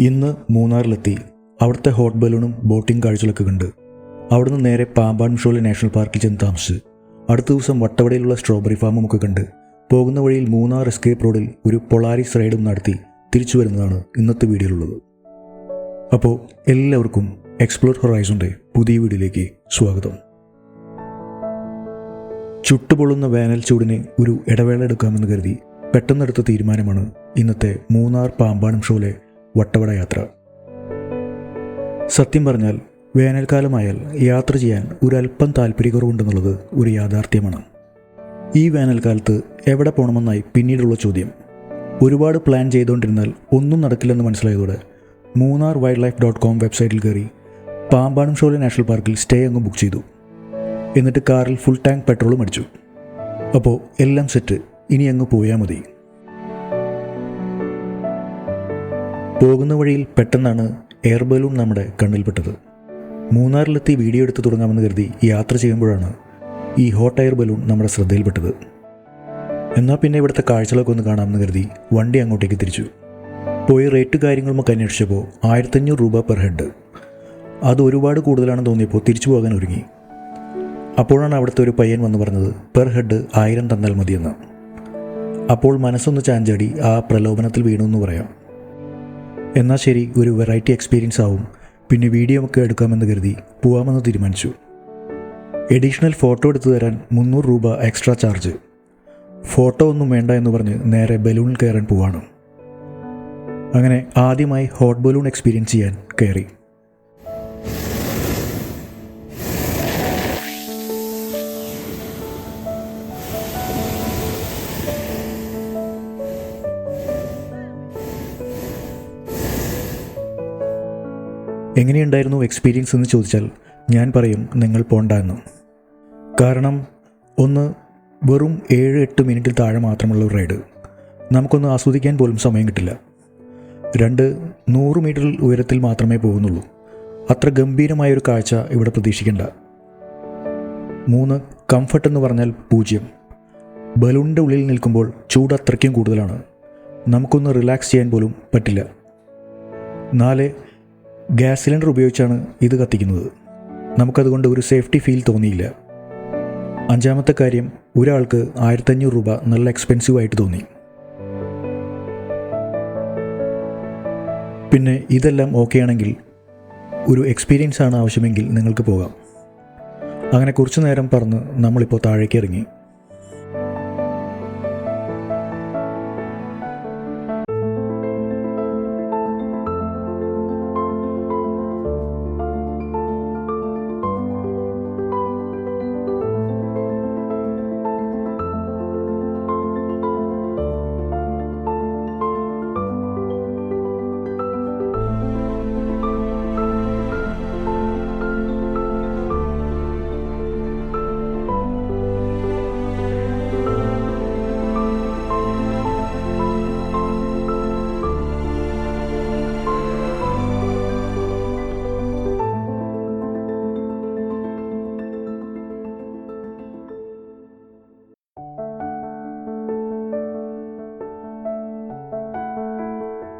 ഇന്ന് മൂന്നാറിലെത്തി. അവിടുത്തെ hot ബലൂണും boating കാഴ്ചകളൊക്കെ കണ്ട്. അവിടുന്ന് നേരെ പാമ്പാൻ ഷോളി നാഷണൽ പാർക്കിൽ ചെന്ന് താമസിച്ച്. അടുത്ത ദിവസം വട്ടവടയിലുള്ള സ്ട്രോബെറി ഫാമും ഒക്കെ കണ്ട് പോകുന്ന വഴിയിൽ മൂന്നാർ എസ്കേപ്പ് റോഡിൽ ഒരു പൊളാരിസ് റൈഡും നടത്തി തിരിച്ചു വരുന്നതാണ് ഇന്നത്തെ വീഡിയോയിലുള്ളത്. അപ്പോൾ എല്ലാവർക്കും എക്സ്പ്ലോർ ഹൊറൈസോന്റെ പുതിയ വീഡിയോയിലേക്ക് സ്വാഗതം. ചുട്ടുപൊള്ളുന്ന വേനൽ ചൂടിനെ ഒരു ഇടവേള എടുക്കാമെന്ന് കരുതി പെട്ടെന്നെടുത്ത തീരുമാനമാണ് ഇന്നത്തെ മൂന്നാർ പാമ്പാണം ഷോയിലെ വട്ടവട യാത്ര. സത്യം പറഞ്ഞാൽ വേനൽക്കാലമായാൽ യാത്ര ചെയ്യാൻ ഒരല്പം താല്പര്യക്കുറവുണ്ടെന്നുള്ളത് ഒരു യാഥാർത്ഥ്യമാണ്. ഈ വേനൽക്കാലത്ത് എവിടെ പോകണമെന്നായി പിന്നീടുള്ള ചോദ്യം. ഒരുപാട് പ്ലാൻ ചെയ്തുകൊണ്ടിരുന്നാൽ ഒന്നും നടക്കില്ലെന്ന് മനസ്സിലായതോടെ Munnar wild life dot com വെബ്സൈറ്റിൽ കയറി പാമ്പാടും ഷോലെ നാഷണൽ പാർക്കിൽ സ്റ്റേ അങ്ങ് ബുക്ക് ചെയ്തു. എന്നിട്ട് കാറിൽ ഫുൾ ടാങ്ക് പെട്രോളും അടിച്ചു. അപ്പോൾ എല്ലാം സെറ്റ് ഇനി അങ്ങ് പോയാൽ മതി. പോകുന്ന വഴിയിൽ പെട്ടെന്നാണ് എയർ ബലൂൺ നമ്മുടെ കണ്ണിൽപ്പെട്ടത് മൂന്നാറിലെത്തി വീഡിയോ എടുത്ത് തുടങ്ങാമെന്ന് കരുതി യാത്ര ചെയ്യുമ്പോഴാണ് ഈ ഹോട്ട് എയർ ബലൂൺ നമ്മുടെ ശ്രദ്ധയിൽപ്പെട്ടത് എന്നാൽ പിന്നെ ഇവിടുത്തെ കാഴ്ചകളൊക്കെ ഒന്ന് കാണാമെന്ന് കരുതി വണ്ടി അങ്ങോട്ടേക്ക് തിരിച്ചു. പോയി റേറ്റ് കാര്യങ്ങളുമൊക്കെ അന്വേഷിച്ചപ്പോൾ ആയിരത്തഞ്ഞൂറ് രൂപ പെർ ഹെഡ്. അത് ഒരുപാട് കൂടുതലാണെന്ന് തോന്നിയപ്പോൾ തിരിച്ചു പോകാൻ ഒരുങ്ങി. അപ്പോഴാണ് അവിടുത്തെ ഒരു പയ്യൻ വന്ന് പറഞ്ഞത് പെർ ഹെഡ് ആയിരം തന്നാൽ മതിയെന്ന്. അപ്പോൾ മനസ്സൊന്ന് ചാഞ്ചാടി ആ പ്രലോഭനത്തിൽ വീണു എന്ന് പറയാം. എന്നാൽ ശരി ഒരു വെറൈറ്റി എക്സ്പീരിയൻസ് ആവും. പിന്നെ വീഡിയോ ഒക്കെ എടുക്കാമെന്ന് കരുതി പോവാമെന്ന് തീരുമാനിച്ചു. എഡീഷണൽ ഫോട്ടോ എടുത്തു തരാൻ മുന്നൂറ് രൂപ എക്സ്ട്രാ ചാർജ് ഫോട്ടോ ഒന്നും വേണ്ട എന്ന് പറഞ്ഞ് നേരെ ബലൂണിൽ കയറാൻ പോവാണ്. അങ്ങനെ ആദ്യമായി ഹോട്ട് ബലൂൺ എക്സ്പീരിയൻസ് ചെയ്യാൻ കയറി. എങ്ങനെയുണ്ടായിരുന്നു എക്സ്പീരിയൻസ് എന്ന് ചോദിച്ചാൽ ഞാൻ പറയും നിങ്ങൾ പോണ്ട എന്ന്. കാരണം ഒന്ന് വെറും ഏഴ് എട്ട് മിനിറ്റിൽ താഴെ മാത്രമുള്ള ഒരു റൈഡ് നമുക്കൊന്ന് ആസ്വദിക്കാൻ പോലും സമയം കിട്ടില്ല. രണ്ട് നൂറ് മീറ്റർ ഉയരത്തിൽ മാത്രമേ പോകുന്നുള്ളൂ. അത്ര ഗംഭീരമായൊരു കാഴ്ച ഇവിടെ പ്രതീക്ഷിക്കേണ്ട. മൂന്ന് കംഫർട്ട് എന്ന് പറഞ്ഞാൽ പൂജ്യം. ബലൂണിന്റെ ഉള്ളിൽ നിൽക്കുമ്പോൾ ചൂട് അത്രയ്ക്കും കൂടുതലാണ്. നമുക്കൊന്ന് റിലാക്സ് ചെയ്യാൻ പോലും പറ്റില്ല. നാല് ഗ്യാസ് സിലിണ്ടർ ഉപയോഗിച്ചാണ് ഇത് കത്തിക്കുന്നത്. നമുക്കതുകൊണ്ട് ഒരു സേഫ്റ്റി ഫീൽ തോന്നിയില്ല. അഞ്ചാമത്തെ കാര്യം ഒരാൾക്ക് ആയിരത്തഞ്ഞൂറ് രൂപ നല്ല എക്സ്പെൻസീവ് ആയിട്ട് തോന്നി. പിന്നെ ഇതെല്ലാം ഓക്കെ ആണെങ്കിൽ ഒരു എക്സ്പീരിയൻസ് ആണ് ആവശ്യമെങ്കിൽ നിങ്ങൾക്ക് പോകാം. അങ്ങനെ കുറച്ചു നേരം പറഞ്ഞ് നമ്മളിപ്പോൾ താഴേക്ക് ഇറങ്ങി.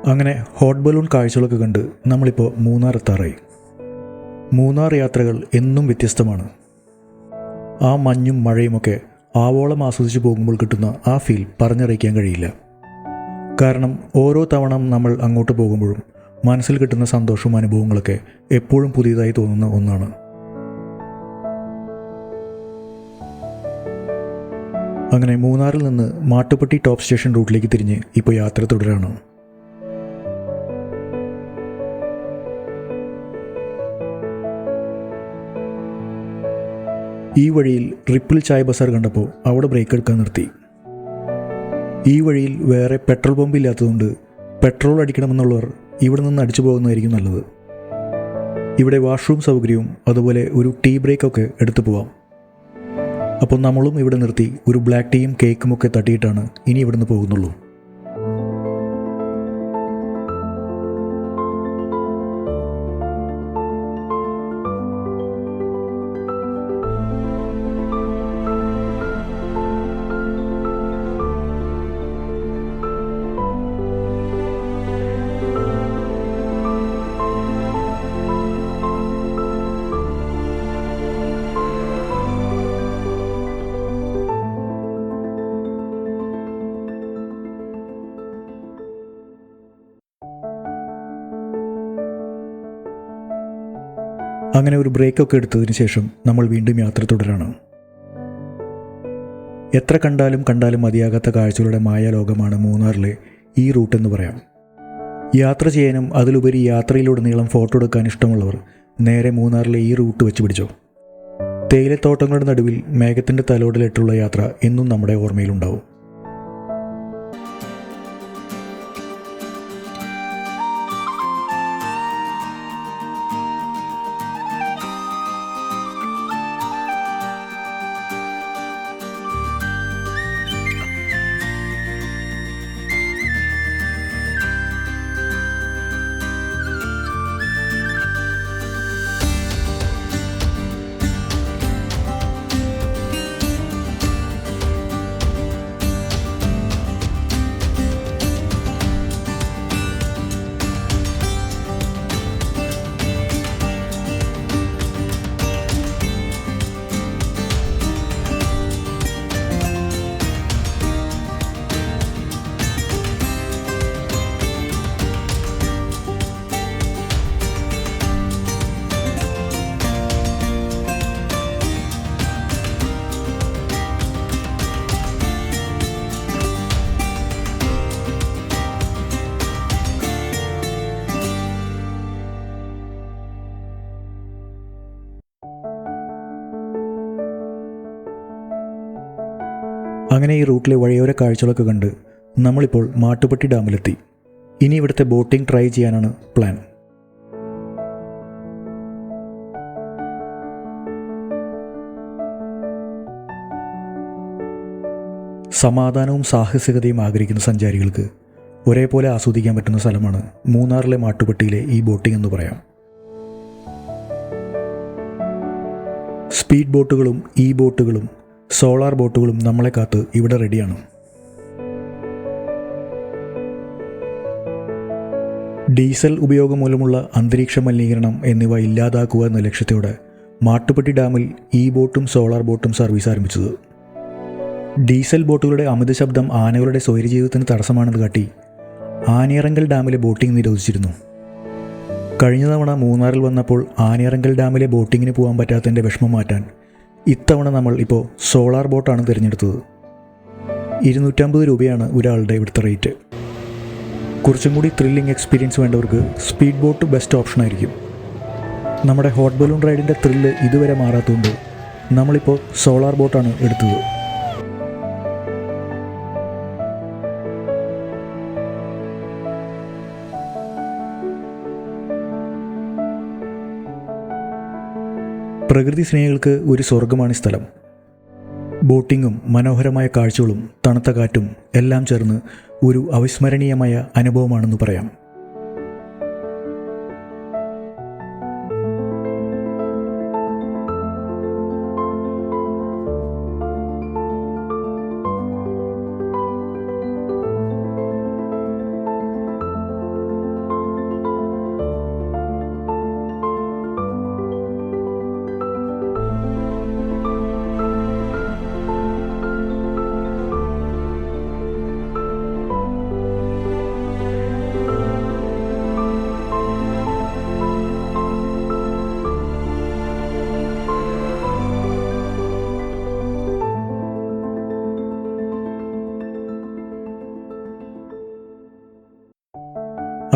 അങ്ങനെ ഹോട്ട് ബലൂൺ കാഴ്ചകളൊക്കെ കണ്ട് നമ്മളിപ്പോൾ മൂന്നാർ എത്താറായി. മൂന്നാർ യാത്രകൾ എന്നും വ്യത്യസ്തമാണ്. ആ മഞ്ഞും മഴയുമൊക്കെ ആവോളം ആസ്വദിച്ച് പോകുമ്പോൾ കിട്ടുന്ന ആ ഫീൽ പറഞ്ഞറിയിക്കാൻ കഴിയില്ല. കാരണം ഓരോ തവണ നമ്മൾ അങ്ങോട്ട് പോകുമ്പോഴും മനസ്സിൽ കിട്ടുന്ന സന്തോഷവും അനുഭവങ്ങളൊക്കെ എപ്പോഴും പുതിയതായി തോന്നുന്ന ഒന്നാണ്. അങ്ങനെ മൂന്നാറിൽ നിന്ന് മാട്ടുപ്പെട്ടി ടോപ്പ് സ്റ്റേഷൻ റൂട്ടിലേക്ക് തിരിഞ്ഞ് ഇപ്പോൾ യാത്ര തുടരാണ്. ഈ വഴിയിൽ റിപ്പിൾ ചായ ബസാർ കണ്ടപ്പോൾ അവിടെ ബ്രേക്ക് എടുക്കാൻ നിർത്തി. ഈ വഴിയിൽ വേറെ പെട്രോൾ പമ്പ് ഇല്ലാത്തതുകൊണ്ട് പെട്രോൾ അടിക്കണമെന്നുള്ളവർ ഇവിടെ നിന്ന് അടിച്ചു പോകുന്നതായിരിക്കും നല്ലത്. ഇവിടെ വാഷ്റൂം സൗകര്യവും അതുപോലെ ഒരു ടീ ബ്രേക്കൊക്കെ എടുത്തു പോവാം. അപ്പോൾ നമ്മളും ഇവിടെ നിർത്തി ഒരു ബ്ലാക്ക് ടീയും കേക്കും ഒക്കെ തട്ടിയിട്ടാണ് ഇനി ഇവിടുന്ന് പോകുന്നുള്ളൂ. അങ്ങനെ ഒരു ബ്രേക്കൊക്കെ എടുത്തതിന് ശേഷം നമ്മൾ വീണ്ടും യാത്ര തുടരാണ്. എത്ര കണ്ടാലും കണ്ടാലും മതിയാകാത്ത കാഴ്ചകളുടെ മായാലോകമാണ് മൂന്നാറിലെ ഈ റൂട്ട് എന്ന് പറയാം. യാത്ര ചെയ്യാനും അതിലുപരി യാത്രയിലുടനീളം ഫോട്ടോ എടുക്കാൻ ഇഷ്ടമുള്ളവർ നേരെ മൂന്നാറിലെ ഈ റൂട്ട് വെച്ച് പിടിച്ചോ. തേയിലത്തോട്ടങ്ങളുടെ നടുവിൽ മേഘത്തിന്റെ തലോടിലിട്ടുള്ള യാത്ര എന്നും നമ്മുടെ ഓർമ്മയിലുണ്ടാവും. അങ്ങനെ ഈ റൂട്ടിലെ വഴിയോര കാഴ്ചകളൊക്കെ കണ്ട് നമ്മളിപ്പോൾ മാട്ടുപെട്ടി ഡാമിലെത്തി. ഇനി ഇവിടുത്തെ ബോട്ടിംഗ് ട്രൈ ചെയ്യാനാണ് പ്ലാൻ. സമാധാനവും സാഹസികതയും ആഗ്രഹിക്കുന്ന സഞ്ചാരികൾക്ക് ഒരേപോലെ ആസ്വദിക്കാൻ പറ്റുന്ന സ്ഥലമാണ് മൂന്നാറിലെ മാട്ടുപെട്ടിയിലെ ഈ ബോട്ടിംഗ് എന്ന് പറയാം. സ്പീഡ് ബോട്ടുകളും ഇ ബോട്ടുകളും സോളാർ ബോട്ടുകളും നമ്മളെ കാത്ത് ഇവിടെ റെഡിയാണ്. ഡീസൽ ഉപയോഗം മൂലമുള്ള അന്തരീക്ഷ മലിനീകരണം എന്നിവ ഇല്ലാതാക്കുക എന്ന ലക്ഷ്യത്തോടെ മാട്ടുപ്പെട്ടി ഡാമിൽ ഈ ബോട്ടും സോളാർ ബോട്ടും സർവീസ് ആരംഭിച്ചത്. ഡീസൽ ബോട്ടുകളുടെ അമിത ശബ്ദം ആനകളുടെ സ്വൈര്യജീവിതത്തിന് തടസ്സമാണെന്ന് കാട്ടി ആനയിറങ്കൽ ഡാമിലെ ബോട്ടിംഗ് നിരോധിച്ചിരുന്നു. കഴിഞ്ഞ തവണ മൂന്നാറിൽ വന്നപ്പോൾ ആനയിറങ്കൽ ഡാമിലെ ബോട്ടിങ്ങിന് പോകാൻ പറ്റാത്തതിന്റെ വിഷമം മാറ്റാൻ ഇത്തവണ നമ്മൾ ഇപ്പോൾ സോളാർ ബോട്ടാണ് തിരഞ്ഞെടുത്തത്. ഇരുന്നൂറ്റമ്പത് രൂപയാണ് ഒരാളുടെ ഇവിടുത്തെ റേറ്റ്. കുറച്ചും കൂടി ത്രില്ലിംഗ് എക്സ്പീരിയൻസ് വേണ്ടവർക്ക് സ്പീഡ് ബോട്ട് ബെസ്റ്റ് ഓപ്ഷൻ ആയിരിക്കും. നമ്മുടെ ഹോട്ട് ബലൂൺ റൈഡിന്റെ ത്രില്ല് ഇതുവരെ മാറാത്തതുകൊണ്ട് നമ്മളിപ്പോൾ സോളാർ ബോട്ടാണ് എടുത്തത്. പ്രകൃതി സ്നേഹികൾക്ക് ഒരു സ്വർഗമാണ് ഈ സ്ഥലം. ബോട്ടിങ്ങും മനോഹരമായ കാഴ്ചകളും തണുത്ത കാറ്റും എല്ലാം ചേർന്ന് ഒരു അവിസ്മരണീയമായ അനുഭവമാണെന്ന് പറയാം.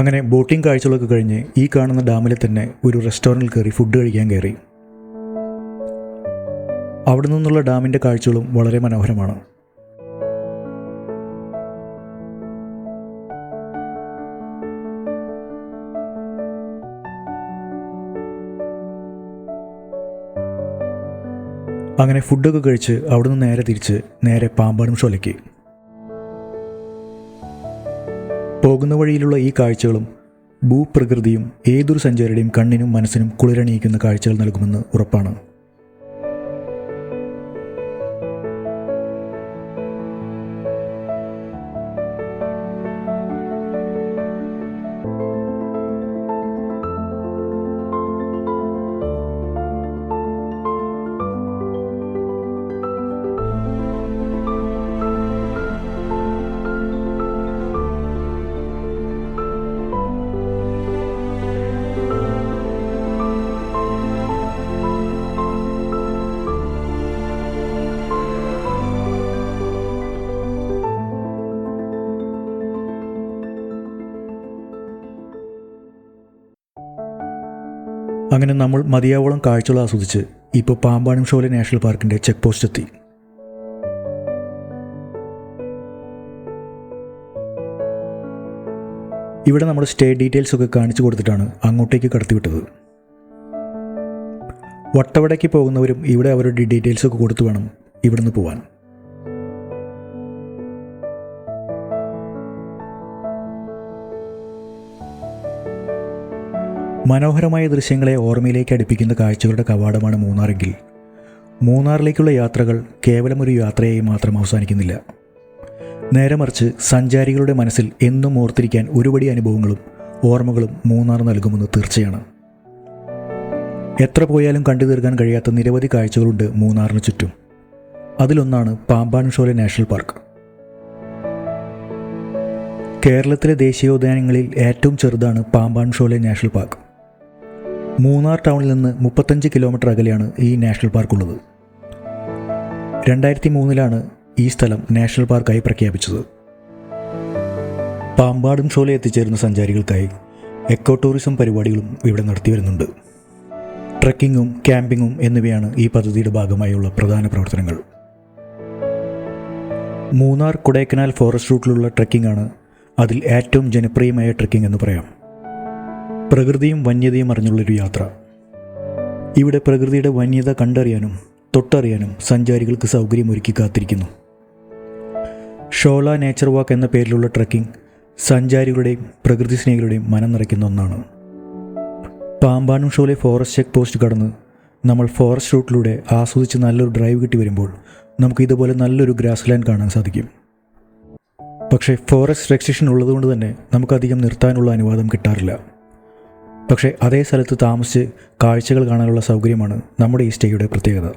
അങ്ങനെ ബോട്ടിംഗ് കാഴ്ചകളൊക്കെ കഴിഞ്ഞ് ഈ കാണുന്ന ഡാമിൽ തന്നെ ഒരു റെസ്റ്റോറന്റിൽ കയറി ഫുഡ് കഴിക്കാൻ കയറി. അവിടെ നിന്നുള്ള ഡാമിന്റെ കാഴ്ചകളും വളരെ മനോഹരമാണ്. അങ്ങനെ ഫുഡൊക്കെ കഴിച്ച് അവിടുന്ന് നേരെ തിരിച്ച് നേരെ പാമ്പാടും ഷോലയ്ക്ക് പോകുന്ന വഴിയിലുള്ള ഈ കാഴ്ചകളും ഭൂപ്രകൃതിയും ഏതൊരു സഞ്ചാരിയുടെയും കണ്ണിനും മനസ്സിനും കുളിരണിയിക്കുന്ന കാഴ്ചകൾ നൽകുമെന്ന് ഉറപ്പാണ്. അങ്ങനെ നമ്മൾ മതിയാവോളം കാഴ്ചകൾ ആസ്വദിച്ച് ഇപ്പോൾ പാമ്പാടും ഷോലെ നാഷണൽ പാർക്കിന്റെ ചെക്ക് പോസ്റ്റ് എത്തി. ഇവിടെ നമ്മുടെ സ്റ്റേ ഡീറ്റെയിൽസ് ഒക്കെ കാണിച്ചു കൊടുത്തിട്ടാണ് അങ്ങോട്ടേക്ക് കടത്തിവിട്ടത് വട്ടവടയ്ക്ക് പോകുന്നവരും ഇവിടെ അവരുടെ ഡീറ്റെയിൽസ് ഒക്കെ കൊടുത്തു വേണം ഇവിടുന്ന് പോവാൻ. മനോഹരമായ ദൃശ്യങ്ങളെ ഓർമ്മയിലേക്ക് അടുപ്പിക്കുന്ന കാഴ്ചകളുടെ കവാടമാണ് മൂന്നാറെങ്കിൽ. മൂന്നാറിലേക്കുള്ള യാത്രകൾ കേവലം ഒരു യാത്രയായി മാത്രം അവസാനിക്കുന്നില്ല. നേരെ മറിച്ച് സഞ്ചാരികളുടെ മനസ്സിൽ എന്നും ഓർത്തിരിക്കാൻ ഒരുപടി അനുഭവങ്ങളും ഓർമ്മകളും മൂന്നാർ നൽകുമെന്ന് തീർച്ചയാണ്. എത്ര പോയാലും കണ്ടു തീർക്കാൻ കഴിയാത്ത നിരവധി കാഴ്ചകളുണ്ട് മൂന്നാറിന് ചുറ്റും. അതിലൊന്നാണ് പാമ്പാൻഷോലെ നാഷണൽ പാർക്ക്. കേരളത്തിലെ ദേശീയോദ്യാനങ്ങളിൽ ഏറ്റവും ചെറുതാണ് പാമ്പാൻ ഷോലെ നാഷണൽ പാർക്ക്. മൂന്നാർ ടൗണിൽ നിന്ന് മുപ്പത്തഞ്ച് കിലോമീറ്റർ അകലെയാണ് ഈ നാഷണൽ പാർക്ക് ഉള്ളത് രണ്ടായിരത്തി മൂന്നിലാണ് ഈ സ്ഥലം നാഷണൽ പാർക്കായി പ്രഖ്യാപിച്ചത്. പാമ്പാടും ഷോലെ എത്തിച്ചേരുന്ന സഞ്ചാരികൾക്കായി എക്കോ ടൂറിസം പരിപാടികളും ഇവിടെ നടത്തി വരുന്നുണ്ട്. ട്രക്കിങ്ങും ക്യാമ്പിങ്ങും എന്നിവയാണ് ഈ പദ്ധതിയുടെ ഭാഗമായുള്ള പ്രധാന പ്രവർത്തനങ്ങൾ. മൂന്നാർ കൊടൈക്കനാൽ ഫോറസ്റ്റ് റൂട്ടിലുള്ള ട്രക്കിംഗ് ആണ് അതിൽ ഏറ്റവും ജനപ്രിയമായ ട്രക്കിംഗ് എന്ന് പറയാം. പ്രകൃതിയും വന്യതയും അറിഞ്ഞുള്ളൊരു യാത്ര. ഇവിടെ പ്രകൃതിയുടെ വന്യത കണ്ടറിയാനും തൊട്ടറിയാനും സഞ്ചാരികൾക്ക് സൗകര്യമൊരുക്കി കാത്തിരിക്കുന്നു. ഷോള നേച്ചർ വാക്ക് എന്ന പേരിലുള്ള ട്രക്കിംഗ് സഞ്ചാരികളുടെയും പ്രകൃതി സ്നേഹികളുടെയും മനം നിറയ്ക്കുന്ന ഒന്നാണ്. പാമ്പാനും ഷോലെ ഫോറസ്റ്റ് ചെക്ക് പോസ്റ്റ് കടന്ന് നമ്മൾ ഫോറസ്റ്റ് റൂട്ടിലൂടെ ആസ്വദിച്ച് നല്ലൊരു ഡ്രൈവ് കിട്ടി വരുമ്പോൾ നമുക്ക് ഇതുപോലെ നല്ലൊരു ഗ്രാസ് ലാൻഡ് കാണാൻ സാധിക്കും. പക്ഷേ ഫോറസ്റ്റ് റെസ്ട്രിക്ഷൻ ഉള്ളതുകൊണ്ട് തന്നെ നമുക്കധികം നിർത്താനുള്ള അനുവാദം കിട്ടാറില്ല. പക്ഷേ അതേ സ്ഥലത്ത് താമസിച്ച് കാഴ്ചകൾ കാണാനുള്ള സൗകര്യമാണ് നമ്മുടെ ഈ സ്റ്റേയുടെ പ്രത്യേകത.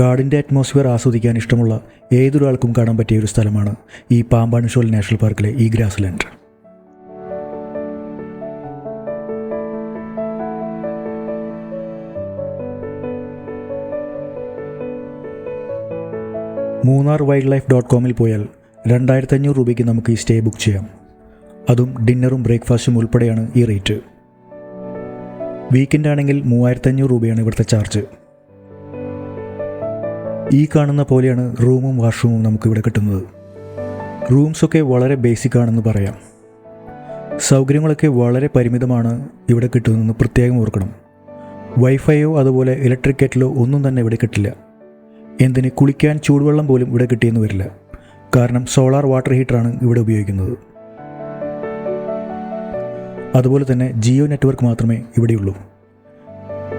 കാടിന്റെ അറ്റ്മോസ്ഫിയർ ആസ്വദിക്കാൻ ഇഷ്ടമുള്ള ഏതൊരാൾക്കും കാണാൻ പറ്റിയ ഒരു സ്ഥലമാണ് ഈ പാമ്പാനുഷോൽ നാഷണൽ പാർക്കിലെ ഈ grass land. Munnar wild life dot കോമിൽ പോയാൽ രണ്ടായിരത്തി അഞ്ഞൂറ് രൂപയ്ക്ക് നമുക്ക് ഈ സ്റ്റേ ബുക്ക് ചെയ്യാം. അതും ഡിന്നറും ബ്രേക്ക്ഫാസ്റ്റും ഉൾപ്പെടെയാണ് ഈ റേറ്റ്. വീക്കെൻഡ് ആണെങ്കിൽ മൂവായിരത്തഞ്ഞൂറ് രൂപയാണ് ഇവിടുത്തെ ചാർജ്. ഈ കാണുന്ന പോലെയാണ് റൂമും വാഷ്റൂമും നമുക്ക് ഇവിടെ കിട്ടുന്നത്. റൂംസൊക്കെ വളരെ ബേസിക് ആണെന്ന് പറയാം. സൗകര്യങ്ങളൊക്കെ വളരെ പരിമിതമാണ് ഇവിടെ കിട്ടുന്നതെന്ന് പ്രത്യേകം ഓർക്കണം. വൈഫൈയോ അതുപോലെ ഇലക്ട്രിക് കെറ്റിലോ ഒന്നും തന്നെ ഇവിടെ കിട്ടില്ല. എന്തിന് കുളിക്കാൻ ചൂടുവെള്ളം പോലും ഇവിടെ കിട്ടിയെന്ന് വരില്ല. കാരണം സോളാർ വാട്ടർ ഹീറ്ററാണ് ഇവിടെ ഉപയോഗിക്കുന്നത്. അതുപോലെ തന്നെ ജിയോ നെറ്റ്വർക്ക് മാത്രമേ ഇവിടെയുള്ളൂ.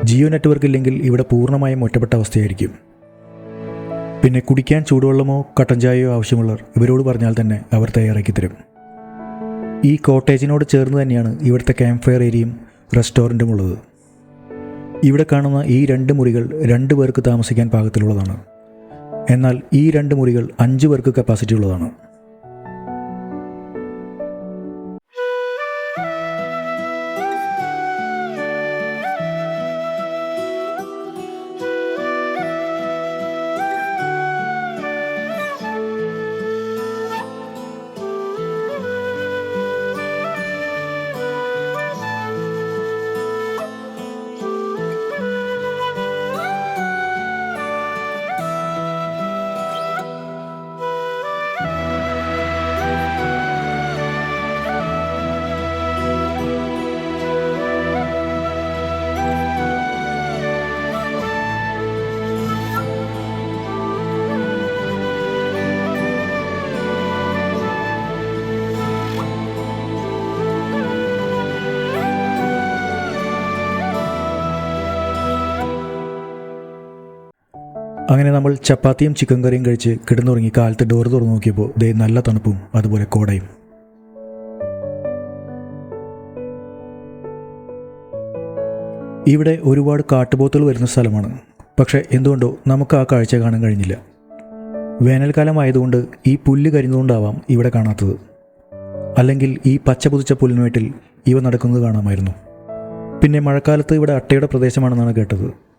ജിയോ നെറ്റ്വർക്ക് ഇല്ലെങ്കിൽ ഇവിടെ പൂർണമായും ഒറ്റപ്പെട്ട അവസ്ഥയായിരിക്കും. പിന്നെ കുടിക്കാൻ ചൂടുവെള്ളമോ കട്ടൻ ചായയോ ആവശ്യമുള്ളവർ ഇവരോട് പറഞ്ഞാൽ തന്നെ അവർ തയ്യാറാക്കി തരും. ഈ കോട്ടേജിനോട് ചേർന്ന് തന്നെയാണ് ഇവിടുത്തെ ക്യാമ്പ് ഫയർ ഏരിയയും റെസ്റ്റോറന്റും ഉള്ളത്. ഇവിടെ കാണുന്ന ഈ രണ്ട് മുറികൾ രണ്ട് പേർക്ക് താമസിക്കാൻ പാകത്തിലുള്ളതാണ്. എന്നാൽ ഈ രണ്ട് മുറികൾ അഞ്ച് പേർക്ക് കപ്പാസിറ്റി ഉള്ളതാണ്. അങ്ങനെ നമ്മൾ ചപ്പാത്തിയും ചിക്കൻ കറിയും കഴിച്ച് കിടന്നുറങ്ങി കാലത്ത് ഡോർ തുറന്നു നോക്കിയപ്പോൾ ദേ നല്ല തണുപ്പും അതുപോലെ കോടയും. ഇവിടെ ഒരുപാട് കാട്ടുപോത്തുകൾ വരുന്ന സ്ഥലമാണ്. പക്ഷേ എന്തുകൊണ്ടോ നമുക്ക് ആ കാഴ്ച കാണാൻ കഴിഞ്ഞില്ല. വേനൽക്കാലം ആയതുകൊണ്ട് ഈ പുല്ല് കരിഞ്ഞുകൊണ്ടാവാം ഇവിടെ കാണാത്തത്. അല്ലെങ്കിൽ ഈ പച്ച പുതിച്ച പുല്ലിനുവേട്ടിൽ ഇവ നടക്കുന്നത് കാണാമായിരുന്നു. പിന്നെ മഴക്കാലത്ത് ഇവിടെ അട്ടയുടെ പ്രദേശമാണെന്നാണ് കേട്ടത്.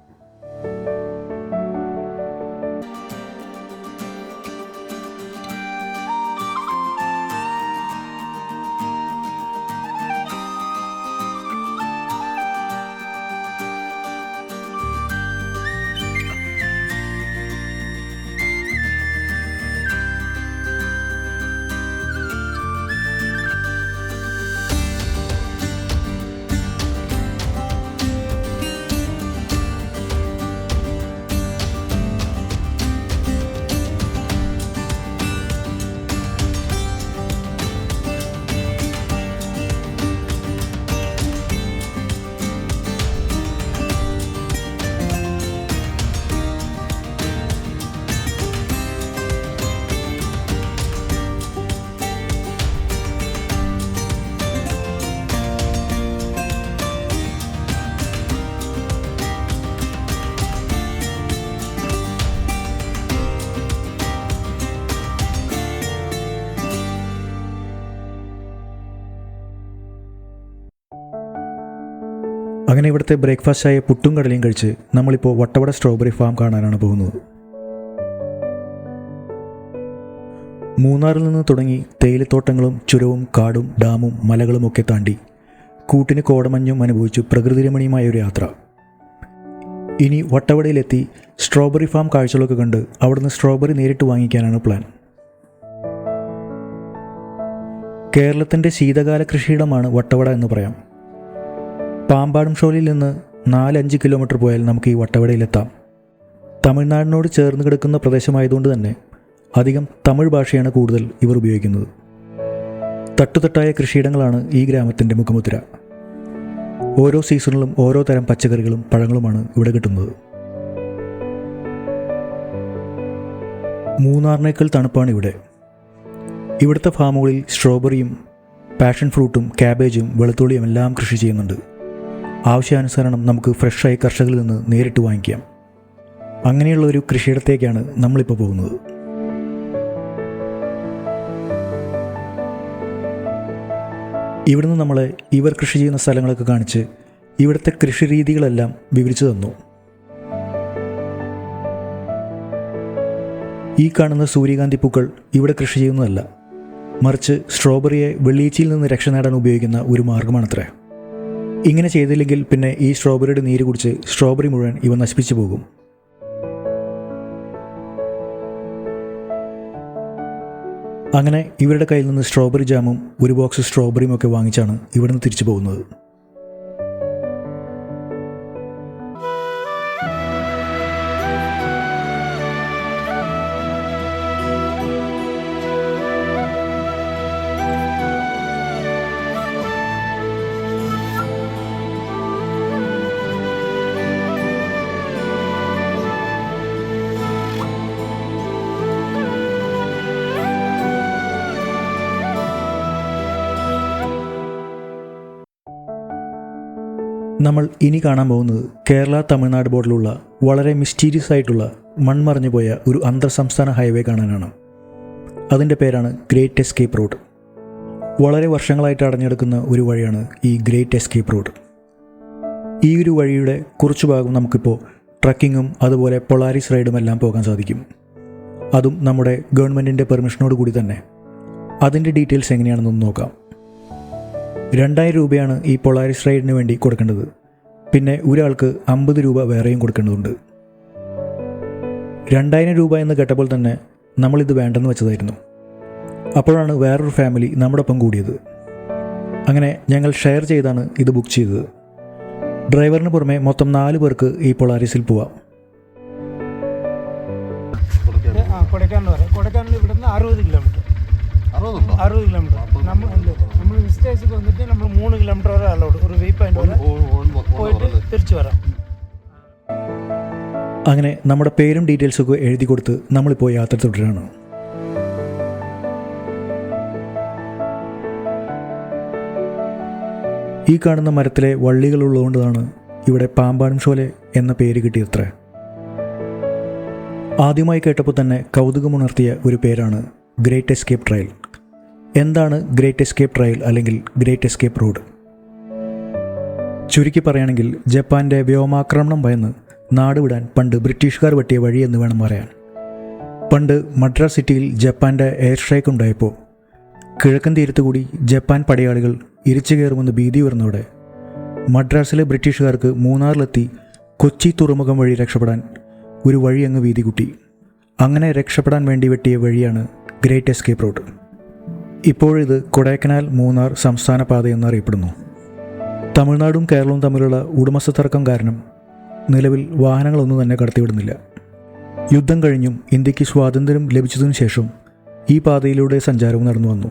ഇവിടുത്തെ ബ്രേക്ക്ഫാസ്റ്റായ പുട്ടും കടലയും കഴിച്ച് നമ്മളിപ്പോൾ വട്ടവട സ്ട്രോബെറി ഫാം കാണാനാണ് പോകുന്നത്. മൂന്നാറിൽ നിന്ന് തുടങ്ങി തേയിലത്തോട്ടങ്ങളും ചുരവും കാടും ഡാമും മലകളും ഒക്കെ താണ്ടി കൂട്ടിന് കോടമഞ്ഞും അനുഭവിച്ചു പ്രകൃതിരമണീയമായ ഒരു യാത്ര. ഇനി വട്ടവടയിലെത്തി സ്ട്രോബെറി ഫാം കാഴ്ചകളൊക്കെ കണ്ട് അവിടുന്ന് സ്ട്രോബെറി നേരിട്ട് വാങ്ങിക്കാനാണ് പ്ലാൻ. കേരളത്തിന്റെ ശീതകാല കൃഷിയിടമാണ് വട്ടവട എന്ന് പറയാം. പാമ്പാടും ഷോലിൽ നിന്ന് നാലഞ്ച് കിലോമീറ്റർ പോയാൽ നമുക്ക് ഈ വട്ടവടയിലെത്താം. തമിഴ്നാടിനോട് ചേർന്ന് കിടക്കുന്ന പ്രദേശമായതുകൊണ്ട് തന്നെ അധികം തമിഴ് ഭാഷയാണ് കൂടുതൽ ഇവർ ഉപയോഗിക്കുന്നത്. തട്ടുതട്ടായ കൃഷിയിടങ്ങളാണ് ഈ ഗ്രാമത്തിന്റെ മുഖമുദ്ര. ഓരോ സീസണിലും ഓരോ തരം പച്ചക്കറികളും പഴങ്ങളുമാണ് ഇവിടെ കിട്ടുന്നത്. മൂന്നാറിനേക്കാൾ തണുപ്പാണ് ഇവിടെ ഇവിടുത്തെ ഫാമുകളിൽ സ്ട്രോബെറിയും പാഷൻ ഫ്രൂട്ടും ക്യാബേജും വെളുത്തുള്ളിയും എല്ലാം കൃഷി ചെയ്യുന്നുണ്ട്. ആവശ്യാനുസരണം നമുക്ക് ഫ്രഷായി കർഷകരിൽ നിന്ന് നേരിട്ട് വാങ്ങിക്കാം. അങ്ങനെയുള്ള ഒരു കൃഷിയിടത്തേക്കാണ് നമ്മളിപ്പോൾ പോകുന്നത്. ഇവിടുന്ന് നമ്മളെ ഇവർ കൃഷി ചെയ്യുന്ന സ്ഥലങ്ങളൊക്കെ കാണിച്ച് ഇവിടുത്തെ കൃഷി രീതികളെല്ലാം വിവരിച്ചു തന്നു. ഈ കാണുന്ന സൂര്യകാന്തി പൂക്കൾ ഇവിടെ കൃഷി ചെയ്യുന്നതല്ല. മറിച്ച് സ്ട്രോബെറിയെ വെള്ളീച്ചയിൽ നിന്ന് രക്ഷ നേടാൻ ഉപയോഗിക്കുന്ന ഒരു മാർഗമാണത്രേ ഇങ്ങനെ ചെയ്തില്ലെങ്കിൽ പിന്നെ ഈ സ്ട്രോബെറിയുടെ നീര് കുടിച്ച് സ്ട്രോബെറി മുഴുവൻ ഇവ നശിപ്പിച്ചു പോകും. അങ്ങനെ ഇവരുടെ കയ്യിൽ നിന്ന് സ്ട്രോബെറി ജാമും ഒരു ബോക്സ് സ്ട്രോബെറിയും ഒക്കെ വാങ്ങിച്ചാണ് ഇവിടുന്ന് തിരിച്ചു പോകുന്നത്. നമ്മൾ ഇനി കാണാൻ പോകുന്നത് കേരള തമിഴ്നാട് ബോർഡിലുള്ള വളരെ മിസ്റ്റീരിയസ് ആയിട്ടുള്ള മൺമറഞ്ഞു പോയ ഒരു അന്തർ സംസ്ഥാന ഹൈവേ കാണാനാണ്. അതിന്റെ പേരാണ് ഗ്രേറ്റ് എസ്കേപ്പ് റോഡ് വളരെ വർഷങ്ങളായിട്ട് അടഞ്ഞെടുക്കുന്ന ഒരു വഴിയാണ് ഈ ഗ്രേറ്റ് എസ്കേപ്പ് റോഡ് ഈ ഒരു വഴിയുടെ കുറച്ചു ഭാഗം നമുക്കിപ്പോൾ ട്രക്കിങ്ങും അതുപോലെ പൊളാരിസ് റൈഡും എല്ലാം പോകാൻ സാധിക്കും. അതും നമ്മുടെ ഗവൺമെന്റിന്റെ പെർമിഷനോട് കൂടി തന്നെ. അതിന്റെ ഡീറ്റെയിൽസ് എങ്ങനെയാണെന്നൊന്ന് നോക്കാം. രണ്ടായിരം രൂപയാണ് ഈ പൊളാരിസ് റൈഡിന് വേണ്ടി കൊടുക്കേണ്ടത്. പിന്നെ ഒരാൾക്ക് അമ്പത് രൂപ വേറെയും കൊടുക്കേണ്ടതുണ്ട്. രണ്ടായിരം രൂപ എന്ന് കേട്ടപ്പോൾ തന്നെ നമ്മളിത് വേണ്ടെന്ന് വെച്ചതായിരുന്നു. അപ്പോഴാണ് വേറൊരു ഫാമിലി നമ്മുടെ ഒപ്പം കൂടിയത്. അങ്ങനെ ഞങ്ങൾ ഷെയർ ചെയ്താണ് ഇത് ബുക്ക് ചെയ്തത്. ഡ്രൈവറിന് പുറമെ മൊത്തം നാല് പേർക്ക് ഈ പൊളാരിസിൽ പോവാം. ആ കൊടൈക്കനാൽ വരെ. കൊടൈക്കനാൽ ഇവിടുന്ന് അറുപത് കിലോമീറ്റർ. അറുപത് കിലോമീറ്റർ. നമ്മൾ നമ്മൾ വിസ്റ്റേഴ്സിൽ വന്നിട്ട് നമ്മൾ മൂന്ന് കിലോമീറ്റർ വരെ അലൗഡ് ഒരു വ്യൂ പോയിന്റ് വരെ പോയിട്ട് തിരിച്ചു വരാം. അങ്ങനെ നമ്മുടെ പേരും ഡീറ്റെയിൽസൊക്കെ എഴുതി കൊടുത്ത് നമ്മളിപ്പോൾ യാത്ര തുടരാണ് ഈ കാണുന്ന മരത്തിലെ വള്ളികൾ ഉള്ളതുകൊണ്ടാണ് ഇവിടെ പാമ്പാടും ഷോലെ എന്ന പേര് കിട്ടിയത്രേ. ആദ്യമായി കേട്ടപ്പോൾ തന്നെ കൗതുകമുണർത്തിയ ഒരു പേരാണ് ഗ്രേറ്റ് എസ്കേപ്പ് ട്രയൽ. എന്താണ് ഗ്രേറ്റ് എസ്കേപ്പ് ട്രയൽ അല്ലെങ്കിൽ ഗ്രേറ്റ് എസ്കേപ്പ് റോഡ് ചുരുക്കി പറയുകയാണെങ്കിൽ ജപ്പാന്റെ വ്യോമാക്രമണം ഭയന്ന് നാടുവിടാൻ പണ്ട് ബ്രിട്ടീഷുകാർ വെട്ടിയ വഴി എന്ന് വേണം പറയാൻ. പണ്ട് മദ്രാസ് സിറ്റിയിൽ ജപ്പാന്റെ എയർ സ്ട്രൈക്ക് ഉണ്ടായപ്പോൾ കിഴക്കൻ തീരത്തുകൂടി ജപ്പാൻ പടയാളികൾ ഇരിച്ചു കയറുമെന്ന് ഭീതി വരുന്നതോടെ മദ്രാസിലെ ബ്രിട്ടീഷുകാർക്ക് മൂന്നാറിലെത്തി കൊച്ചി തുറമുഖം വഴി രക്ഷപ്പെടാൻ ഒരു വഴി അങ്ങ് വീതി കൂട്ടി. അങ്ങനെ രക്ഷപ്പെടാൻ വേണ്ടി വെട്ടിയ വഴിയാണ് ഗ്രേറ്റ് എസ്കേപ്പ് റോഡ് ഇപ്പോഴിത് കൊടൈക്കനാൽ മൂന്നാർ സംസ്ഥാന പാത എന്നറിയപ്പെടുന്നു. തമിഴ്നാടും കേരളവും തമ്മിലുള്ള ഉടമസ്ഥതർക്കം കാരണം നിലവിൽ വാഹനങ്ങളൊന്നും തന്നെ കടത്തിവിടുന്നില്ല. യുദ്ധം കഴിഞ്ഞും ഇന്ത്യയ്ക്ക് സ്വാതന്ത്ര്യം ലഭിച്ചതിനു ശേഷം ഈ പാതയിലൂടെ സഞ്ചാരവും നടന്നു വന്നു.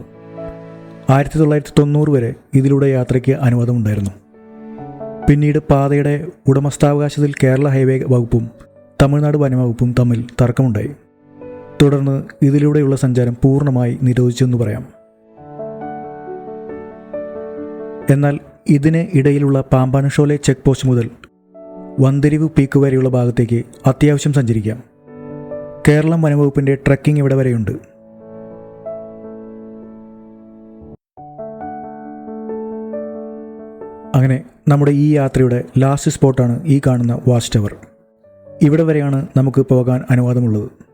ആയിരത്തി തൊള്ളായിരത്തി തൊണ്ണൂറ് വരെ ഇതിലൂടെ യാത്രയ്ക്ക് അനുവാദമുണ്ടായിരുന്നു. പിന്നീട് പാതയുടെ ഉടമസ്ഥാവകാശത്തിൽ കേരള ഹൈവേ വകുപ്പും തമിഴ്നാട് വനവകുപ്പും തമ്മിൽ തർക്കമുണ്ടായി. തുടർന്ന് ഇതിലൂടെയുള്ള സഞ്ചാരം പൂർണമായി നിരോധിച്ചെന്ന് പറയാം. എന്നാൽ ഇതിന് ഇടയിലുള്ള പാമ്പാനുഷോലെ ചെക്ക് പോസ്റ്റ് മുതൽ വന്തിരിവ് പീക്ക് വരെയുള്ള ഭാഗത്തേക്ക് അത്യാവശ്യം സഞ്ചരിക്കാം. കേരളം വനവകുപ്പിന്റെ ട്രക്കിംഗ് ഇവിടെ വരെയുണ്ട്. അങ്ങനെ നമ്മുടെ ഈ യാത്രയുടെ ലാസ്റ്റ് സ്പോട്ടാണ് ഈ കാണുന്ന വാച്ച് ടവർ. ഇവിടെ വരെയാണ് നമുക്ക് പോകാൻ അനുവാദമുള്ളത്.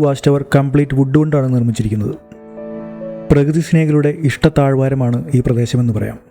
വാച്ച് ടവർ കംപ്ലീറ്റ് വുഡ് കൊണ്ടാണ് നിർമ്മിച്ചിരിക്കുന്നത്. പ്രകൃതി സ്നേഹികളുടെ ഇഷ്ട താഴ്വാരമാണ് ഈ പ്രദേശമെന്ന് പറയാം.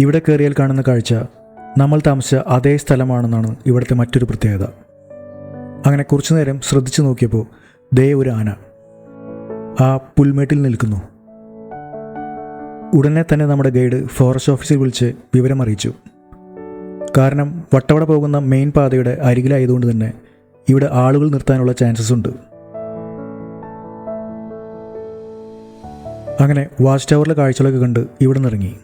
ഇവിടെ കയറിയാൽ കാണുന്ന കാഴ്ച നമ്മൾ താമസിച്ച അതേ സ്ഥലമാണെന്നാണ് ഇവിടുത്തെ മറ്റൊരു പ്രത്യേകത. അങ്ങനെ കുറച്ചു നേരം ശ്രദ്ധിച്ചു നോക്കിയപ്പോൾ ദേ ഒരു ആന. ആ പുൽമേട്ടിൽ നിൽക്കുന്നു. ഉടനെ തന്നെ നമ്മുടെ ഗൈഡ് ഫോറസ്റ്റ് ഓഫീസിൽ വിളിച്ച് വിവരം അറിയിച്ചു. കാരണം വട്ടവട പോകുന്ന മെയിൻ പാതയുടെ അരികിലായതുകൊണ്ട് തന്നെ ഇവിടെ ആളുകൾ നിർത്താനുള്ള ചാൻസസ് ഉണ്ട്. അങ്ങനെ വാച്ച് ടവറിലെ കാഴ്ചകളൊക്കെ കണ്ട് ഇവിടെ നിന്നിറങ്ങി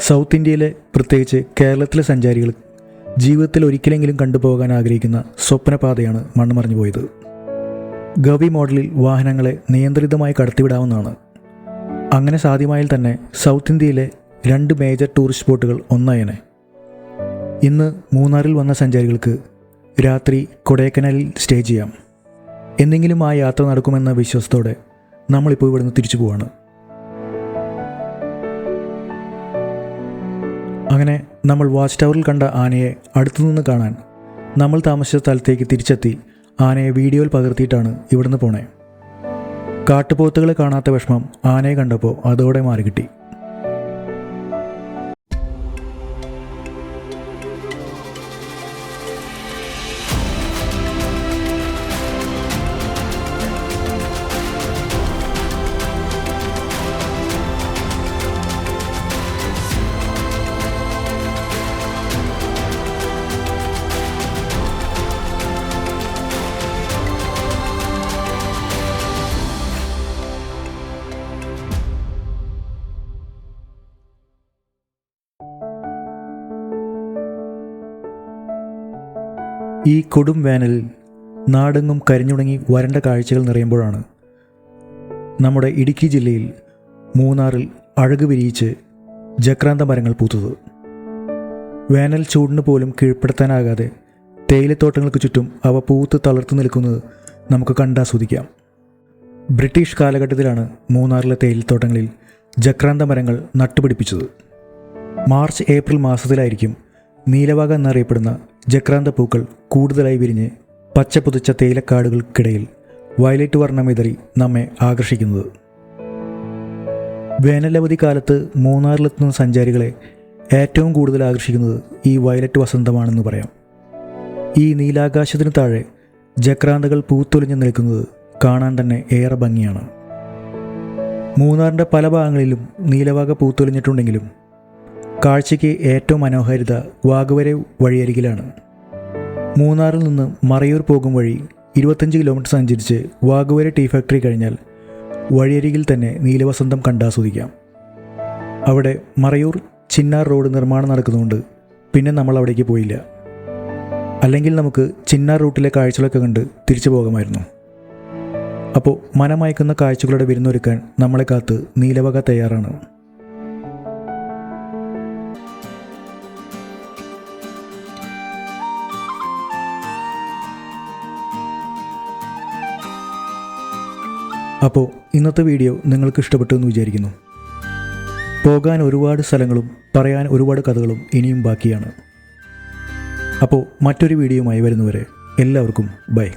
സൗത്ത് ഇന്ത്യയിലെ പ്രത്യേകിച്ച് കേരളത്തിലെ സഞ്ചാരികൾ ജീവിതത്തിൽ ഒരിക്കലെങ്കിലും കണ്ടുപോകാൻ ആഗ്രഹിക്കുന്ന സ്വപ്നപാതയാണ് മണ്ണ് മറിഞ്ഞു പോയത്. ഗവി മോഡലിൽ വാഹനങ്ങളെ നിയന്ത്രിതമായി കടത്തിവിടാവുന്നതാണ്. അങ്ങനെ സാധ്യമായാൽ തന്നെ സൗത്ത് ഇന്ത്യയിലെ രണ്ട് മേജർ ടൂറിസ്റ്റ് സ്പോട്ടുകൾ ഒന്നായനെ. ഇന്ന് മൂന്നാറിൽ വന്ന സഞ്ചാരികൾക്ക് രാത്രി കൊടൈക്കനാലിൽ സ്റ്റേ ചെയ്യാം. എന്തെങ്കിലും ആ യാത്ര നടക്കുമെന്ന വിശ്വാസത്തോടെ നമ്മളിപ്പോൾ ഇവിടുന്ന് തിരിച്ചു പോവാണ്. അങ്ങനെ നമ്മൾ വാച്ച് ടവറിൽ കണ്ട ആനയെ അടുത്തുനിന്ന് കാണാൻ നമ്മൾ താമസിച്ച സ്ഥലത്തേക്ക് തിരിച്ചെത്തി ആനയെ വീഡിയോയിൽ പകർത്തിയിട്ടാണ് ഇവിടുന്ന് പോണേ. കാട്ടുപോത്തുകളെ കാണാത്ത വിഷമം ആനയെ കണ്ടപ്പോൾ അതോടെ മാറിക്കിട്ടി. ഈ കൊടും വേനലിൽ നാടെങ്ങും കരിഞ്ഞുണങ്ങി വരണ്ട കാഴ്ചകൾ നിറയുമ്പോഴാണ്. നമ്മുടെ ഇടുക്കി ജില്ലയിൽ മൂന്നാറിൽ അഴക് വിരിയിച്ച് ജക്രാന്ത മരങ്ങൾ പൂത്തത്. വേനൽ ചൂടിന് പോലും കീഴ്പ്പെടുത്താനാകാതെ തേയിലത്തോട്ടങ്ങൾക്ക് ചുറ്റും അവ പൂത്ത് തളർത്തു നിൽക്കുന്നത് നമുക്ക് കണ്ടാസ്വദിക്കാം. ബ്രിട്ടീഷ് കാലഘട്ടത്തിലാണ് മൂന്നാറിലെ തേയിലത്തോട്ടങ്ങളിൽ ജക്രാന്ത മരങ്ങൾ നട്ടുപിടിപ്പിച്ചത്. മാർച്ച് ഏപ്രിൽ മാസത്തിലായിരിക്കും നീലവാക എന്നറിയപ്പെടുന്ന ജക്രാന്ത പൂക്കൾ കൂടുതലായി വിരിഞ്ഞ് പച്ച പുതച്ച തേയിലക്കാടുകൾക്കിടയിൽ വയലറ്റ് വർണം വിതറി നമ്മെ ആകർഷിക്കുന്നത്. വേനലവധി കാലത്ത് മൂന്നാറിലെത്തുന്ന സഞ്ചാരികളെ ഏറ്റവും കൂടുതൽ ആകർഷിക്കുന്നത് ഈ വയലറ്റ് വസന്തമാണെന്ന് പറയാം. ഈ നീലാകാശത്തിന് താഴെ ജക്രാന്തകൾ പൂത്തൊലിഞ്ഞു നിൽക്കുന്നത് കാണാൻ തന്നെ ഏറെ ഭംഗിയാണ്. മൂന്നാറിന്റെ പല ഭാഗങ്ങളിലും നീലവാക പൂത്തൊലിഞ്ഞിട്ടുണ്ടെങ്കിലും കാഴ്ചയ്ക്ക് ഏറ്റവും മനോഹാരിത വാഗവരെ വഴിയരികിലാണ്. മൂന്നാറിൽ നിന്ന് മറയൂർ പോകും വഴി ഇരുപത്തഞ്ച് കിലോമീറ്റർ സഞ്ചരിച്ച് വാഗവരെ ടീ ഫാക്ടറി കഴിഞ്ഞാൽ വഴിയരികിൽ തന്നെ നീലവസന്തം കണ്ടാസ്വദിക്കാം അവിടെ മറയൂർ ചിന്നാർ റോഡ് നിർമ്മാണം നടക്കുന്നതുകൊണ്ട് പിന്നെ നമ്മൾ അവിടേക്ക് പോയില്ല. അല്ലെങ്കിൽ നമുക്ക് ചിന്നാർ റൂട്ടിലെ കാഴ്ചകളൊക്കെ കണ്ട് തിരിച്ചു പോകാമായിരുന്നു. അപ്പോൾ മനമയക്കുന്ന കാഴ്ചകളുടെ വിരുന്നൊരുക്കാൻ നമ്മളെ കാത്ത് നീലവക തയ്യാറാണ്. അപ്പോൾ ഇന്നത്തെ വീഡിയോ നിങ്ങൾക്ക് ഇഷ്ടപ്പെട്ടു എന്ന് വിചാരിക്കുന്നു. പോകാൻ ഒരുപാട് സ്ഥലങ്ങളും പറയാൻ ഒരുപാട് കഥകളും ഇനിയും ബാക്കിയാണ്. അപ്പോൾ മറ്റൊരു വീഡിയോയുമായി വരുന്നവരെ എല്ലാവർക്കും ബൈ.